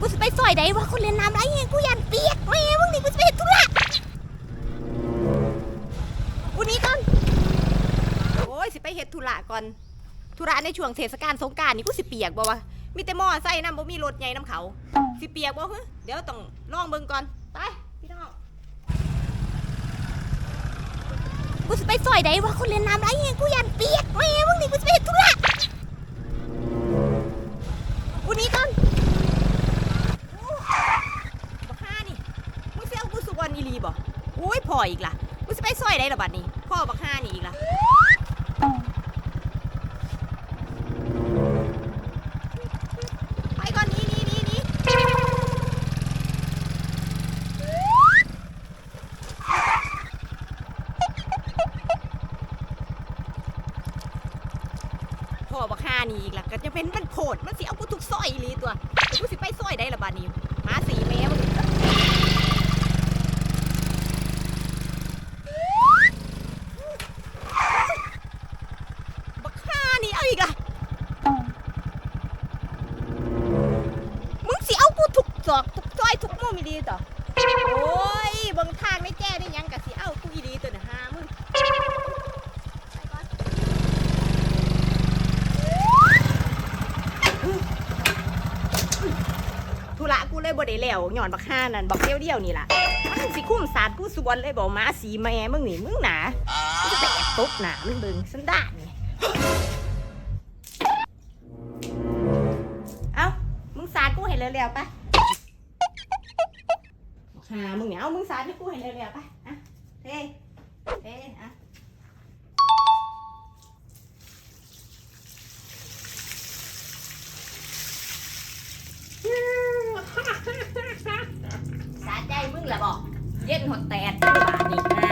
กูจะไปซอยใดวะคนเล่นน้ำไรเงี้ยกูยันเปียกแม่มึงนี่กูจะไปเห็นธุระกูหนี้ก่อนโอ้ยสิไปเฮ็ดธุระก่อนธุระในช่วงเทศกาลสงกรารนี่กูสิเปียกบ่วะมีแต่มอไซค์นำบ่มีรถใหญ่นำเขาสิเปียกบ่ฮะเดี๋ยวต้องลองเบิ่งก่อนไปพี่น้องกูจะไปซอยใดวะคนเล่นน้ำไรเงี้ยกูยันเปียกแม่มึงนี่กูจะไปเห็นธุระกูหนี้ก่อน บักห้านี่มึงสิเอากูสุวรรณ อีหลีบ่อุ้ยพ่ออีกล่ะกูสิไปซอยได้ละบัดนี้ พ่อบักห้านี่อีกล่ะไปก่อนนี้นี้นี้นี้พ่อบักห้านี่อีกล่ะก็จะเป็นมันโผดมันสิเอากูทุกซอยอีลีตัวกูสิไปซอยได้ละบาดนี้มาสีแมวบักฆ่านี่เอาอีกละมึงสิเอา กูทุกจอกทุกซอยทุกมุมอีดีต่อโอ้ยบางทางไม่แก้ได้ยังกะสิเอ้ากูอีดีตัวน่ะหามึงธุระกูเลยบ่ได้แล้วหย่อนบักห้านั่นบักเดียวเดียวนี่ล่ะมันสิคุ้มสาดกูสวนเลยบอกมาสีแม่มึงนี่มึงหนาแอบตบหนามึงเบิ่งสันดานี่เอ้ามึงสาดกูให้เร็วๆไปบัก ห้ามึงเนี่ยเอามึงสาดให้กูให้เร็วๆไปอะเท่เท่อะสาดใจมึงละบอกเย็นหดแตดบาดนี่นะ